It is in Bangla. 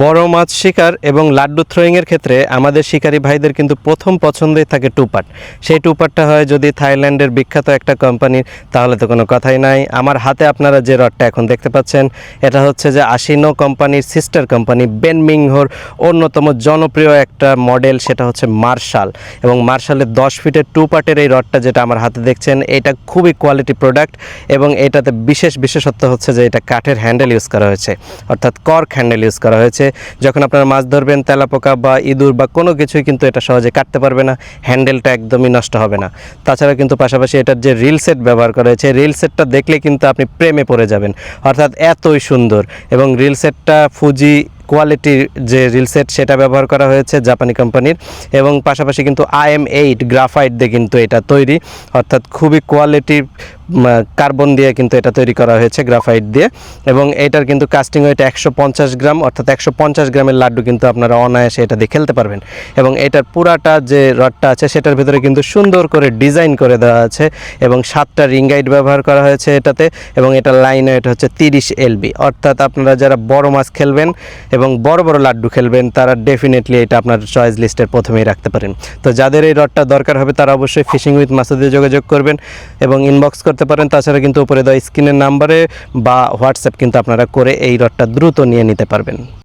বড় মাছ শিকার এবং লাড্ডু থ্রোয়িংয়ের ক্ষেত্রে আমাদের শিকারী ভাইদের কিন্তু প্রথম পছন্দই থাকে টুপাট। সেই টুপাটটা হয় যদি থাইল্যান্ডের বিখ্যাত একটা কোম্পানির তাহলে তো কোনো কথাই নাই। আমার হাতে আপনারা যে রডটা এখন দেখতে পাচ্ছেন, এটা হচ্ছে যে আশিনো কোম্পানির সিস্টার কোম্পানি বেনমিংহোর অন্যতম জনপ্রিয় একটা মডেল সেটা হচ্ছে মার্শাল এবং মার্শালের দশ ফিটের টুপাটের এই রডটা যেটা আমার হাতে দেখছেন, এটা খুবই কোয়ালিটি প্রোডাক্ট এবং এটাতে বিশেষ বিশেষত্ব হচ্ছে যে এটা কাঠের হ্যান্ডেল ইউজ করা হয়েছে। অর্থাৎ কর্ক হ্যান্ডেল ইউজ করা হয়েছে। যখন আপনারা মাছ ধরবেন, তেলাপোকা বা ইঁদুর বা কোনো কিছুই কিন্তু এটা সহজে কাটতে পারবে না, হ্যান্ডেলটা একদমই নষ্ট হবে না। তাছাড়া কিন্তু পাশাপাশি এটার যে রিল সেট ব্যবহার করা হয়েছে রিল সেটটা দেখলে কিন্তু আপনি প্রেমে পড়ে যাবেন। অর্থাৎ এতই সুন্দর এবং রিল সেটটা ফুজি কোয়ালিটির যে রিল সেট, সেটা ব্যবহার করা হয়েছে জাপানি কোম্পানির এবং পাশাপাশি কিন্তু আই এম এইট গ্রাফাইট দিয়ে কিন্তু এটা তৈরি। অর্থাৎ খুবই কোয়ালিটি কার্বন দিয়ে কিন্তু এটা তৈরি করা হয়েছে, গ্রাফাইট দিয়ে। এবং এটার কিন্তু কাস্টিং ওয়েট একশো পঞ্চাশ গ্রাম, অর্থাৎ একশো পঞ্চাশ গ্রামের লাড্ডু কিন্তু আপনারা অনায়াসে এটা দিয়ে খেলতে পারবেন। এবং এটার পুরাটা যে রডটা আছে, সেটার ভিতরে কিন্তু সুন্দর করে ডিজাইন করে দেওয়া আছে এবং সাতটা রিং গাইড ব্যবহার করা হয়েছে এটাতে এবং এটা লাইন এটা হচ্ছে তিরিশ এলবি। অর্থাৎ আপনারা যারা বড় মাছ খেলবেন এবং বড় বড় লাড্ডু খেলবেন, তারা ডেফিনেটলি এটা আপনার চয়েস লিস্টের প্রথমেই রাখতে পারেন। তো যাদের এই রডটা দরকার হবে, তারা অবশ্যই ফিশিং উইথ মাসুদে যোগাযোগ করবেন এবং ইনবক্স করতে পারেন। তাছাড়া কিন্তু উপরে দেওয়া স্ক্রিনের নাম্বারে বা হোয়াটসঅ্যাপ কিন্তু আপনারা করে এই রডটা দ্রুত নিয়ে নিতে পারবেন।